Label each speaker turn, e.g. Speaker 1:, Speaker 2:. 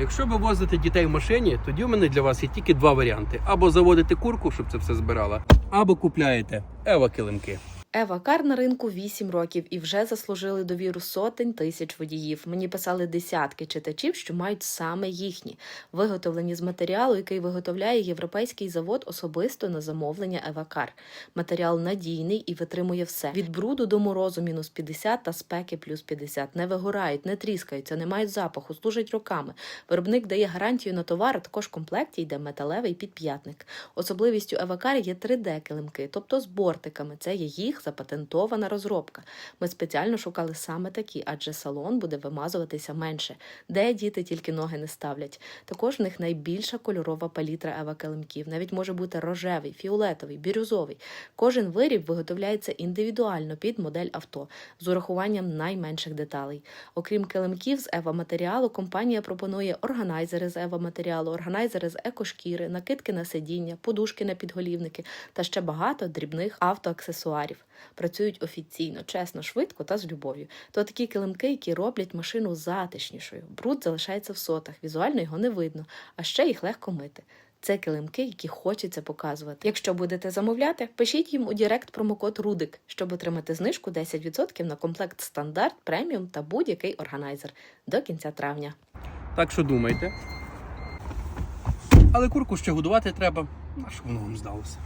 Speaker 1: Якщо ви возите дітей в машині, тоді у мене для вас є тільки два варіанти: або заводите курку, щоб це все збирала, або купляєте ева килимки.
Speaker 2: Ева Кар на ринку 8 років і вже заслужили довіру сотень тисяч водіїв. Мені писали десятки читачів, що мають саме їхні, виготовлені з матеріалу, який виготовляє європейський завод особисто на замовлення Ева Кар. Матеріал надійний і витримує все від бруду до морозу мінус 50 та спеки плюс 50. Не вигорають, не тріскаються, не мають запаху, служать роками. Виробник дає гарантію на товар. а Також в комплекті йде металевий підп'ятник. Особливістю Евакар є 3D-килимки, тобто з бортиками. Це є їх запатентована розробка. Ми спеціально шукали саме такі, адже салон буде вимазуватися менше, де діти тільки ноги не ставлять. Також в них найбільша кольорова палітра ева-килимків. Навіть може бути рожевий, фіолетовий, бірюзовий. Кожен виріб виготовляється індивідуально під модель авто з урахуванням найменших деталей. Окрім килимків з ева-матеріалу, компанія пропонує органайзери з ева-матеріалу, органайзери з екошкіри, накидки на сидіння, подушки на підголівники та ще багато дрібних автоаксесуарів. Працюють офіційно, чесно, швидко та з любов'ю. То такі килимки, які роблять машину затишнішою. Бруд залишається в сотах, візуально його не видно, а ще їх легко мити. Це килимки, які хочеться показувати. Якщо будете замовляти, пишіть їм у Дірект промокод Рудик, щоб отримати знижку 10% на комплект стандарт, преміум та будь-який органайзер до кінця травня.
Speaker 1: Так що думайте. Але курку ще годувати треба. На що воно вам здалося?